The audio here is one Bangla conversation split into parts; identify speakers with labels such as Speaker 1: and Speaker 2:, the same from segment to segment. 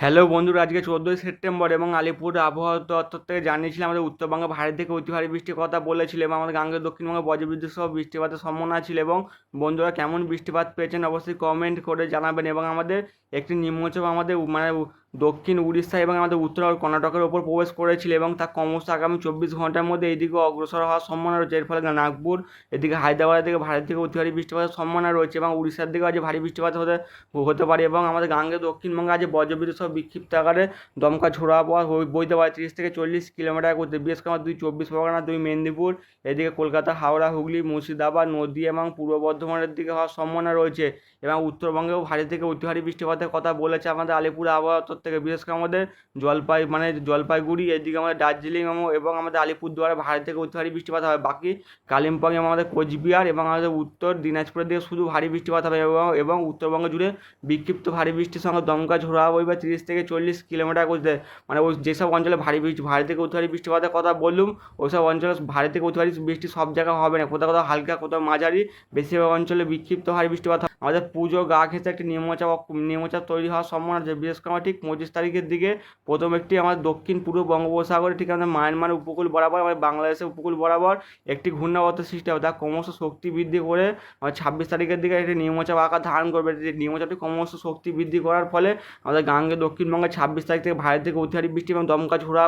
Speaker 1: হ্যালো বন্ধুরা, আজকে চোদ্দোই সেপ্টেম্বর এবং আলিপুর আবহাওয়া দপ্তর থেকে জানিয়েছিলাম আমাদের উত্তরবঙ্গে ভারী থেকে অতি ভারী বৃষ্টির কথা বলেছিল এবং আমাদের গাঙ্গের দক্ষিণবঙ্গে বজ্রবিদ্যুৎ সহ বৃষ্টিপাতের সম্ভাবনা ছিল এবং বন্ধুরা কেমন বৃষ্টিপাত পেয়েছেন অবশ্যই কমেন্ট করে জানাবেন এবং আমাদের একটি নিম্নচাপ আমাদের মানে দক্ষিণ উড়িষ্যা এবং আমাদের উত্তর কর্ণাটকের ওপর প্রবেশ করেছিল এবং তা ক্রমশ আগামী চব্বিশ ঘণ্টার মধ্যে এইদিকে অগ্রসর হওয়ার সম্ভাবনা রয়েছে। এর ফলে নাগপুর, এদিকে হায়দ্রাবাদের দিকে ভারত থেকে অতি ভারী বৃষ্টিপাতের সম্ভাবনা রয়েছে এবং উড়িষ্যার দিকে আজ ভারী বৃষ্টিপাত হতে হতে পারে এবং আমাদের গাঙ্গে দক্ষিণবঙ্গে আজ বজ্রবিদ্যুৎ সহ বিক্ষিপ্ত আকারে দমকা ঝোড়ো হই- বইতে পারে তিরিশ থেকে চল্লিশ কিলোমিটার করতে বিশেষ করে দুই চব্বিশ পরগনা, দুই মেদিনীপুর, এদিকে কলকাতা, হাওড়া, হুগলি, মুর্শিদাবাদ, নদী এবং পূর্ব বর্ধমানের দিকে হওয়ার সম্ভাবনা রয়েছে এবং উত্তরবঙ্গেও ভারী থেকে অতি ভারী বৃষ্টিপাতের কথা বলেছে আমাদের আলিপুর আবহাওয়া থেকে বিশেষ করে আমাদের জলপাই মানে জলপাইগুড়ি, এদিকে আমাদের দার্জিলিং এবং- আমাদের আলিপুরদুয়ারে ভারী থেকে অতি ভারী বৃষ্টিপাত হবে বাকি কালিম্পং এবং আমাদের কোচবিহার এবং আমাদের উত্তর দিনাজপুরের দিকে শুধু ভারী বৃষ্টিপাত হবে এবং এবং উত্তরবঙ্গ জুড়ে বিক্ষিপ্ত ভারী বৃষ্টির সঙ্গে দমকা ঝোড়ো হাওয়া বইবে তিরিশ থেকে চল্লিশ কিলোমিটার করতে মানে ওই যেসব অঞ্চলে ভারী বৃষ্টি ভারী থেকে অতি ভারী বৃষ্টিপাতের কথা বললুম, ওইসব অঞ্চলে ভারী থেকে অতি ভারী বৃষ্টি সব জায়গায় হবে না কোথাও কোথাও হালকা, কোথাও মাঝারি, বেশিরভাগ অঞ্চলে বিক্ষিপ্ত ভারী বৃষ্টিপাত হবে। আমাদের পুজো, গা ঘেঁষে একটি নিম্নচাপ নিম্নচাপ তৈরি হওয়ার সম্ভাবনা আছে। বিশেষ করে আমার ঠিক পঁচিশ তারিখের দিকে প্রথম একটি আমাদের দক্ষিণ পূর্ব বঙ্গোপসাগরে ঠিক আমাদের মায়ানমার উপকূল বরাবর, আমাদের বাংলাদেশের উপকূল বরাবর একটি ঘূর্ণাবর্ত সৃষ্টি হবে। তা ক্রমশ শক্তি বৃদ্ধি করে ছাব্বিশ তারিখের দিকে একটি নিম্নচাপ আকার ধারণ করবে। যে নিম্নচাপটি ক্রমশ শক্তি বৃদ্ধি করার ফলে আমাদের গাঙ্গে দক্ষিণবঙ্গে ছাব্বিশ তারিখ থেকে ভারত থেকে অতি ভারী বৃষ্টি এবং দমকা ঝোড়া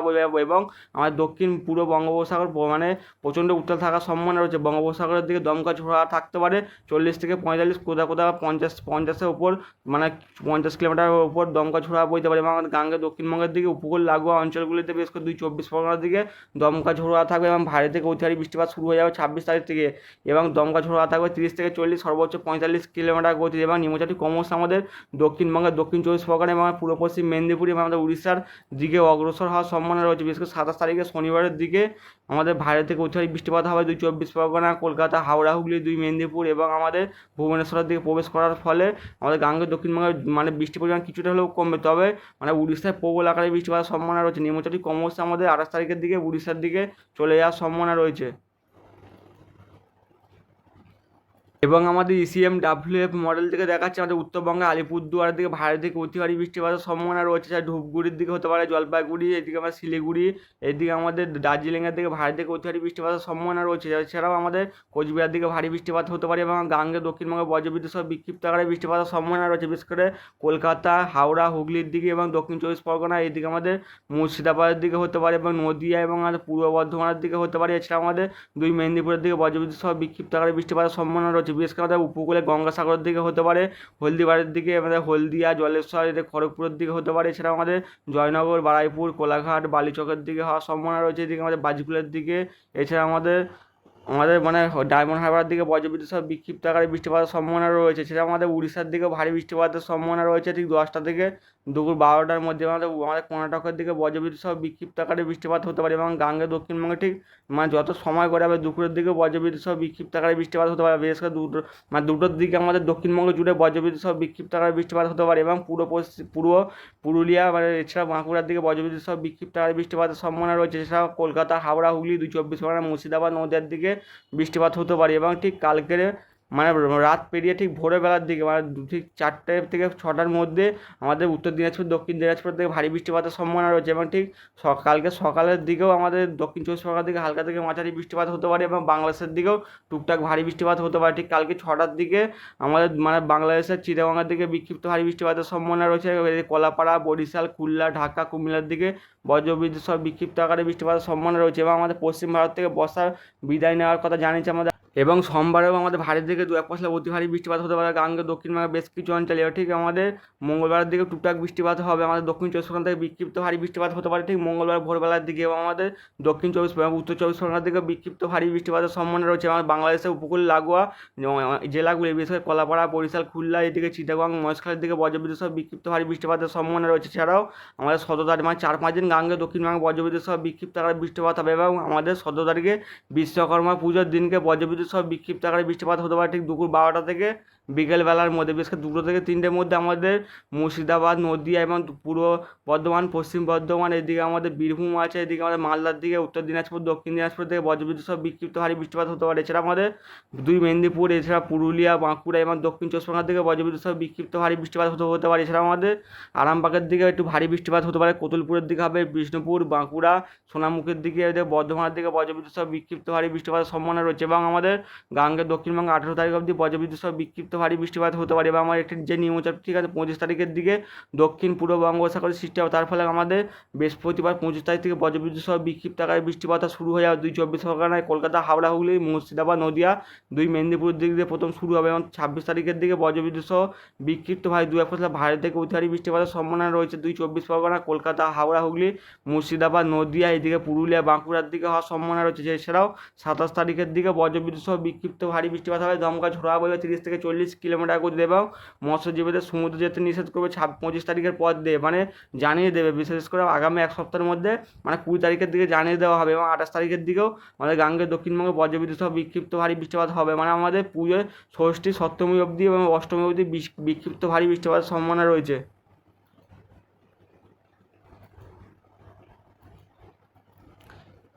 Speaker 1: এবং আমাদের দক্ষিণ পূর্ব বঙ্গোপসাগর মানে প্রচণ্ড উত্তাল থাকার সম্ভাবনা রয়েছে। বঙ্গোপসাগরের দিকে দমকা ঝোড়া থাকতে পারে চল্লিশ থেকে পঁয়তাল্লিশ কোথাও কোথাও পঞ্চাশ, পঞ্চাশের ওপর মানে পঞ্চাশ কিলোমিটারের ওপর দমকা ঝোড়া বইতে পারে এবং আমাদের গাঙ্গে দক্ষিণবঙ্গের দিকে, উপকূল লাগোয়া অঞ্চলগুলিতে বেশ করে দুই চব্বিশ পরগনার দিকে দমকা ঝোড়া থাকবে এবং ভারী থেকে অতি ভারী বৃষ্টিপাত শুরু হয়ে যাবে ছাব্বিশ তারিখ থেকে এবং দমকা ঝোড়া থাকবে তিরিশ থেকে চল্লিশ সর্বোচ্চ পঁয়তাল্লিশ কিলোমিটার গতি এবং নিম্নচাপটি ক্রমশ আমাদের দক্ষিণবঙ্গের দক্ষিণ চব্বিশ পরগনা এবং পূর্ব পশ্চিম মেদিনীপুর এবং আমাদের উড়িষ্যার দিকে অগ্রসর হওয়ার সম্ভাবনা রয়েছে। বিশেষ করে সাতাশ তারিখে শনিবারের দিকে আমাদের ভারত থেকে অতি ভারী বৃষ্টিপাত হবে দুই চব্বিশ পরগনা, কলকাতা, হাওড়া, হুগলি, দুই মেদিনীপুর এবং আমাদের ভুবনেশ্বরের দিকে প্রবেশ করার ফলে আমাদের গাঙ্গে দক্ষিণবঙ্গে মানে বৃষ্টির পরিমাণ কিছুটা হলেও কমবে। তবে মানে উড়িষ্যায় প্রবল আকারে বৃষ্টিপাতের সম্ভাবনা রয়েছে। নিম্নচাপটি ক্রমশ আমাদের আঠাশ তারিখের দিকে উড়িষ্যার দিকে চলে যাওয়ার সম্ভাবনা রয়েছে। এবং আমাদের ইসিএম ডাব্লিউএফ মডেল থেকে দেখাচ্ছে আমাদের উত্তরবঙ্গে আলিপুরদুয়ারের দিকে ভারী থেকে অতি ভারী বৃষ্টিপাতের সম্ভাবনা রয়েছে। যা ধূপগুড়ির দিকে হতে পারে, জলপাইগুড়ি, এদিকে আমার শিলিগুড়ি, এদিকে আমাদের দার্জিলিংয়ের দিকে ভারী থেকে অতি ভারী বৃষ্টিপাতের সম্ভাবনা রয়েছে। এছাড়াও আমাদের কোচবিহার দিকে ভারী বৃষ্টিপাত হতে পারে এবং গাঙ্গে দক্ষিণবঙ্গে বজ্রবিদ্যুৎ সহ বিক্ষিপ্ত আকারে বৃষ্টিপাতের সম্ভাবনা রয়েছে। বিশেষ করে কলকাতা, হাওড়া, হুগলির দিকে এবং দক্ষিণ চব্বিশ পরগনা, এদিকে আমাদের মুর্শিদাবাদের দিকে হতে পারে এবং নদিয়া এবং আমাদের পূর্ব বর্ধমানের দিকে হতে পারে। এছাড়া আমাদের দুই মেদিনীপুরের দিকে বজ্রবিদ্যুৎ সহ বিক্ষিপ্ত আকারে বৃষ্টিপাতের সম্ভাবনা রয়েছে। করে আমাদের উপকূলে গঙ্গাসাগরের দিকে হতে পারে, হলদিবাড়ির দিকে আমাদের হলদিয়া, জলেশ্বর, এদের খড়গপুরের দিকে হতে পারে, এছাড়াও আমাদের জয়নগর, বারাইপুর, কোলাঘাট, বালিচকের দিকে হওয়ার সম্ভাবনা রয়েছে, এদিকে আমাদের বাজিকুলের দিকে এছাড়া আমাদের আমাদের মানে ডায়মন্ড হারবার দিকে বজ্রবিদ্যুৎ সহ বিক্ষিপ্ত আকারে বৃষ্টিপাতের সম্ভাবনা রয়েছে। সেটা আমাদের উড়িষ্যার দিকেও ভারী বৃষ্টিপাতের সম্ভাবনা রয়েছে ঠিক দশটা থেকে দুপুর বারোটার মধ্যে। আমাদের আমাদের কর্ণাটকের দিকে বজ্রবিদ্যুৎ সহ বিক্ষিপ্ত আকারে বৃষ্টিপাত হতে পারে এবং গাঙ্গে দক্ষিণবঙ্গে ঠিক মানে যত সময় করে হবে দুপুরের দিকে বজ্রবিদ্যুৎ সহ বিক্ষিপ্ত আকারে বৃষ্টিপাত হতে পারে। বিশেষ করে দুটো মানে দুটোর দিকে আমাদের দক্ষিণবঙ্গ জুড়ে বজ্রবিদ্যুৎ সহ বিক্ষিপ্ত আকারে বৃষ্টিপাত হতে পারে এবং পূর্ব পশ্চিম পূর্ব পুরুলিয়া মানে এছাড়া বাঁকুড়ার দিকে বজ্রবিদ্যুৎ সহ বিক্ষিপ্ত আকারে বৃষ্টিপাতের সম্ভাবনা রয়েছে। এছাড়াও কলকাতা, হাওড়া, হুগলি, দুই চব্বিশ পরগনা, মুর্শিদাবাদ, নদিয়ার দিকে বৃষ্টিপাত হতে পারে এবং ঠিক কালকের মানে রাত পেরিয়ে ঠিক ভোরবেলার দিকে মানে ঠিক চারটে থেকে ছটার মধ্যে আমাদের উত্তর দিনাজপুর, দক্ষিণ দিনাজপুর থেকে ভারী বৃষ্টিপাতের সম্ভাবনা রয়েছে এবং ঠিক স- কালকে সকালের দিকেও আমাদের দক্ষিণ চব্বিশ পরগনার দিকে হালকা থেকে মাঝারি বৃষ্টিপাত হতে পারে এবং বাংলাদেশের দিকেও টুকটাক ভারী বৃষ্টিপাত হতে পারে। ঠিক কালকে ছটার দিকে আমাদের মানে বাংলাদেশের চিটাগঙ্গার দিকে বিক্ষিপ্ত ভারী বৃষ্টিপাতের সম্ভাবনা রয়েছে। কলাপাড়া, বরিশাল খুলনা ঢাকা, কুমিল্লার দিকে বজ্রবিদ্যুৎ সব বিক্ষিপ্ত আকারে বৃষ্টিপাতের সম্ভাবনা রয়েছে এবং আমাদের পশ্চিম ভারত থেকে বর্ষার বিদায় নেওয়ার কথা জানিয়েছে আমাদের এবং সোমবারেও আমাদের ভারী দিকে দু এক পশলা অতি ভারী বৃষ্টিপাত হতে পারে। গাঙ্গে দক্ষিণবঙ্গের বেশ কিছু অঞ্চলে ঠিক আমাদের মঙ্গলবারের দিকে টুকটাক বৃষ্টিপাত হবে। আমাদের দক্ষিণ চব্বিশ পরগনা থেকে বিক্ষিপ্ত ভারী বৃষ্টিপাত হতে পারে ঠিক মঙ্গলবার ভোরবেলার দিকে এবং আমাদের দক্ষিণ চব্বিশ পরগনা, উত্তর চব্বিশ পরগনার দিকে বিক্ষিপ্ত ভারী বৃষ্টিপাতের সম্ভাবনা রয়েছে। আমাদের বাংলাদেশের উপকূল লাগোয়া জেলাগুলি, বিশেষ করে কলাপাড়া, বরিশাল, খুলনা, এদিকে চিটাগং, মহেশখালের দিকে বজ্রবিদ্যুৎ সহ বিক্ষিপ্ত ভারী বৃষ্টিপাতের সম্ভাবনা রয়েছে। এছাড়াও আমাদের সতেরো তারিখ মানে চার পাঁচ দিন গাঙ্গে দক্ষিণবঙ্গে বজ্রবিদ্যুৎ সহ বিক্ষিপ্ত বৃষ্টিপাত হবে এবং আমাদের সতেরো তারিখে বিশ্বকর্মা পুজোর দিনকে বজ্রবিদ্যুৎ সহ বিক্ষিপ্ত আকারে বৃষ্টিপাত হতে পারে ঠিক দুপুর বারোটা থেকে বিকেলবেলার মধ্যে, বিশেষ করে দুটো থেকে তিনটের মধ্যে আমাদের মুর্শিদাবাদ, নদিয়া এবং পূর্ব বর্ধমান, পশ্চিম বর্ধমান, এদিকে আমাদের বীরভূম আছে, এদিকে আমাদের মালদার দিকে, উত্তর দিনাজপুর, দক্ষিণ দিনাজপুর থেকে বজ্রবিদ্যুৎ সহ বিক্ষিপ্ত ভারী বৃষ্টিপাত হতে পারে। এছাড়া আমাদের দুই মেদিনীপুর, এছাড়া পুরুলিয়া, বাঁকুড়া এবং দক্ষিণ চব্বিশ পরগনার দিকে বজ্রবিদ্যুৎ সহ বিক্ষিপ্ত ভারী বৃষ্টিপাত হতে হতে পারে। এছাড়া আমাদের আরামবাগের দিকে একটু ভারী বৃষ্টিপাত হতে পারে। কোতুলপুরের দিকে হবে বিষ্ণুপুর, বাঁকুড়া, সোনামুখের দিকে বর্ধমানের দিকে বজ্রবিদ্যুৎ সহ বিক্ষিপ্ত ভারী বৃষ্টিপাতের সম্ভাবনা রয়েছে এবং আমাদের গাঙ্গের দক্ষিণবঙ্গে আঠেরো তারিখ অবধি বজ্রবিদ্যুৎ সহ বিক্ষিপ্ত ভারী বৃষ্টিপাত হতে পারে এবং আমার একটি যে নিম্নচাপ ঠিক আছে, পঁচিশ তারিখের দিকে দক্ষিণ পূর্ব বঙ্গোপসাগরের সৃষ্টি হবে। তার ফলে আমাদের বৃহস্পতিবার পঁচিশ তারিখ থেকে বজ্রবিদ্যুৎ সহ বিক্ষিপ্ত আকারে বৃষ্টিপাত শুরু হয়ে যাবে। দুই চব্বিশ পরগনায় কলকাতা, হাওড়া, হুগলি, মুর্শিদাবাদ, নদিয়া, দুই মেদিনীপুর দিক দিয়ে প্রথম শুরু হবে এবং ছাব্বিশ তারিখের দিকে বজ্রবিদ্যুৎ সহ বিক্ষিপ্ত ভারী দু এক ভারী থেকে অতি ভারী বৃষ্টিপাতের সম্ভাবনা রয়েছে। দুই চব্বিশ পরগনা, কলকাতা, হাওড়া, হুগলি, মুর্শিদাবাদ, নদিয়া, এদিকে পুরুলিয়া, বাঁকুড়ার দিকে হওয়ার সম্ভাবনা রয়েছে। এছাড়াও সাতাশ তারিখের দিকে বজ্রবিদ্যুৎ সহ বিক্ষিপ্ত ভারী বৃষ্টিপাত হবে। দমকা ঝোড়া বইবে তিরিশ থেকে চল্লিশ কিলোমিটার করে এবং মৎস্যজীবীদের সমুদ্র যেতে নিষেধ করবে ছাব পঁচিশ তারিখের পর দিয়ে মানে জানিয়ে দেবে। বিশেষ করে আগামী এক সপ্তাহের মধ্যে মানে কুড়ি তারিখের দিকে জানিয়ে দেওয়া হবে এবং আঠাশ তারিখের দিকেও আমাদের গাঙ্গে দক্ষিণবঙ্গে বজ্রবিদ্যুৎ সহ বিক্ষিপ্ত ভারী বৃষ্টিপাত হবে। মানে আমাদের পুজোয় ষষ্ঠী, সপ্তমী অবধি এবং অষ্টমী অবধি বিক্ষিপ্ত ভারী বৃষ্টিপাতের সম্ভাবনা রয়েছে।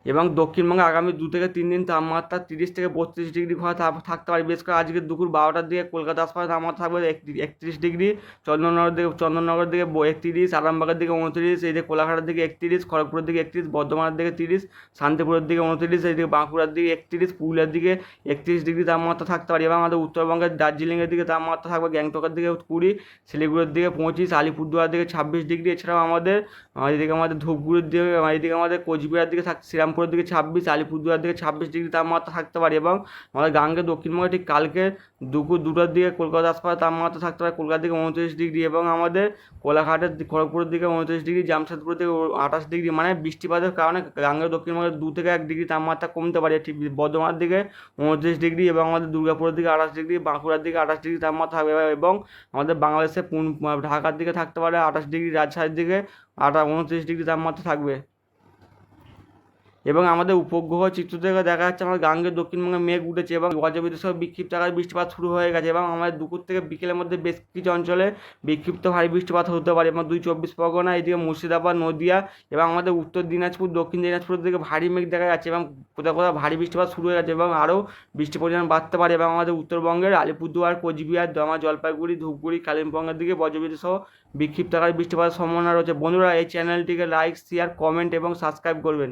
Speaker 1: এবং দক্ষিণবঙ্গে আগামী দু থেকে তিন দিন তাপমাত্রা তিরিশ থেকে বত্রিশ ডিগ্রি ঘরে থাকতে পারে। বিশেষ করে আজকে দুপুর বারোটার দিকে কলকাতা আশপাশে তাপমাত্রা থাকবে একত্রিশ- ডিগ্রি। চন্দননগর দিকে, চন্দননগরের দিকে একত্রিশ, আরামবাগের দিকে উনত্রিশ এই দিকে কোলাঘাটের দিকে একত্রিশ, খড়গপুরের দিকে একত্রিশ, বর্ধমানের দিকে তিরিশ, শান্তিপুরের দিকে উনত্রিশ এইদিকে বাঁকুড়ার দিকে একত্রিশ, পুরুলিয়ার দিকে একত্রিশ ডিগ্রি তাপমাত্রা থাকতে পারে। এবং আমাদের উত্তরবঙ্গের দার্জিলিংয়ের দিকে তাপমাত্রা থাকবে, গ্যাংটকের দিকে কুড়ি, শিলিগুড়ির দিকে পঁচিশ, আলিপুরদুয়ার দিকে ছাব্বিশ ডিগ্রি। এছাড়াও আমাদের এদিকে আমাদের ধূপগুড়ির দিকে, এদিকে আমাদের কোচবিহার দিকে থাক শ্রীরামপুরের দিকে ছাব্বিশ, আলিপুরদুয়ার দিকে ছাব্বিশ ডিগ্রি তাপমাত্রা থাকতে পারে এবং আমাদের গাঙ্গে দক্ষিণবঙ্গে ঠিক কালকে দুপুর দুটোর দিকে কলকাতা আশপাশে তাপমাত্রা থাকতে পারে, কলকাতার দিকে উনত্রিশ ডিগ্রি এবং আমাদের কোলাঘাটের খড়গপুরের দিকে উনত্রিশ ডিগ্রি, জামশেদপুরের দিকে আঠাশ ডিগ্রি মানে বৃষ্টিপাতের কারণে গাঙ্গের দক্ষিণবঙ্গে দু থেকে এক ডিগ্রি তাপমাত্রা কমতে পারে, ঠিক বর্ধমানের দিকে উনত্রিশ ডিগ্রি এবং আমাদের দুর্গাপুরের দিকে আঠাশ ডিগ্রি, বাঁকুড়ার দিকে আঠাশ ডিগ্রি তাপমাত্রা থাকবে এবং আমাদের বাংলাদেশে ঢাকার দিকে থাকতে পারে আঠাশ ডিগ্রি, রাজশাহীর দিকে আটা উনত্রিশ ডিগ্রি তাপমাত্রা থাকবে। এবং আমাদের উপগ্রহ চিত্র থেকে দেখা যাচ্ছে আমাদের গাঙ্গের দক্ষিণবঙ্গে মেঘ উঠেছে এবং বজ্রবিদ্যুৎ সহ বিক্ষিপ্ত আকারে বৃষ্টিপাত শুরু হয়ে গেছে এবং আমাদের দুপুর থেকে বিকেলের মধ্যে বেশ কিছু অঞ্চলে বিক্ষিপ্ত ভারী বৃষ্টিপাত হতে পারে এবং দুই চব্বিশ পরগনা, এদিকে মুর্শিদাবাদ, নদিয়া এবং আমাদের উত্তর দিনাজপুর, দক্ষিণ দিনাজপুরের দিকে ভারী মেঘ দেখা যাচ্ছে এবং কোথাও কোথাও ভারী বৃষ্টিপাত শুরু হয়ে গেছে এবং আরও বৃষ্টির পরিমাণ বাড়তে পারে এবং আমাদের উত্তরবঙ্গের আলিপুরদুয়ার, কোচবিহার, দমা, জলপাইগুড়ি, ধূপগুড়ি, কালিম্পংয়ের দিকে বজ্রবিদ্যুৎ সহ বিক্ষিপ্ত আকারে বৃষ্টিপাতের সম্ভাবনা রয়েছে। বন্ধুরা, এই চ্যানেলটিকে লাইক শেয়ার কমেন্ট এবং সাবস্ক্রাইব করবেন।